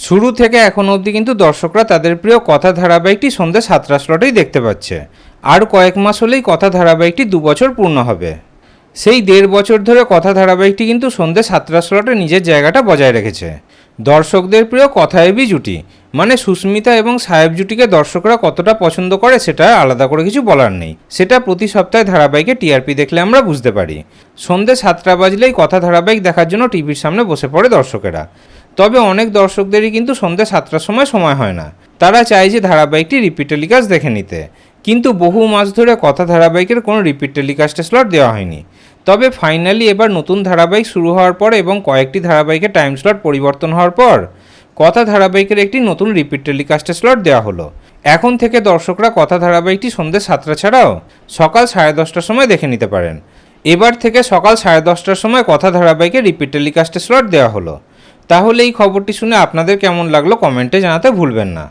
শুরু থেকে এখন অবধি কিন্তু দর্শকরা তাদের প্রিয় কথা ধারাবাহিকটি সন্ধ্যে সাতটা স্লটেই দেখতে পাচ্ছে। আর কয়েক মাস হলেই কথা ধারাবাহিকটি দু বছর পূর্ণ হবে। সেই দেড় বছর ধরে কথা ধারাবাহিকটি কিন্তু সন্ধ্যে সাতটা স্লটে নিজের জায়গাটা বজায় রেখেছে। দর্শকদের প্রিয় কথা এবি জুটি মানে সুস্মিতা এবং সাহেব জুটিকে দর্শকরা কতটা পছন্দ করে সেটা আলাদা করে কিছু বলার নেই। সেটা প্রতি সপ্তাহে ধারাবাহিকে টিআরপি দেখলে আমরা বুঝতে পারি। সন্ধ্যে সাতটা বাজলেই কথা ধারাবাহিক দেখার জন্য টিভির সামনে বসে পড়ে দর্শকেরা। তবে অনেক দর্শকদেরই কিন্তু সন্ধ্যে সাতটার সময় সময় হয় না। তারা চায় যে ধারাবাহিকটি রিপিট টেলিকাস্ট দেখে নিতে। কিন্তু বহু মাস ধরে কথা ধারাবাহিকের কোনো রিপিট টেলিকাস্টের স্লট দেওয়া হয়নি। তবে ফাইনালি এবার নতুন ধারাবাহিক শুরু হওয়ার পর এবং কয়েকটি ধারাবাহিকের টাইম স্লট পরিবর্তন হওয়ার পর কথা ধারাবাহিকের একটি নতুন রিপিট টেলিকাস্টের স্লট দেওয়া হলো। এখন থেকে দর্শকরা কথা ধারাবাহিকটি সন্ধ্যে সাতটা ছাড়াও সকাল সাড়ে দশটার সময় দেখে নিতে পারেন। এবার থেকে সকাল সাড়ে দশটার সময় কথা ধারাবাহিকের রিপিট টেলিকাস্টের স্লট দেওয়া হলো। তাহলে এই খবরটি শুনে আপনাদের কেমন লাগল কমেন্টে জানাতে ভুলবেন না।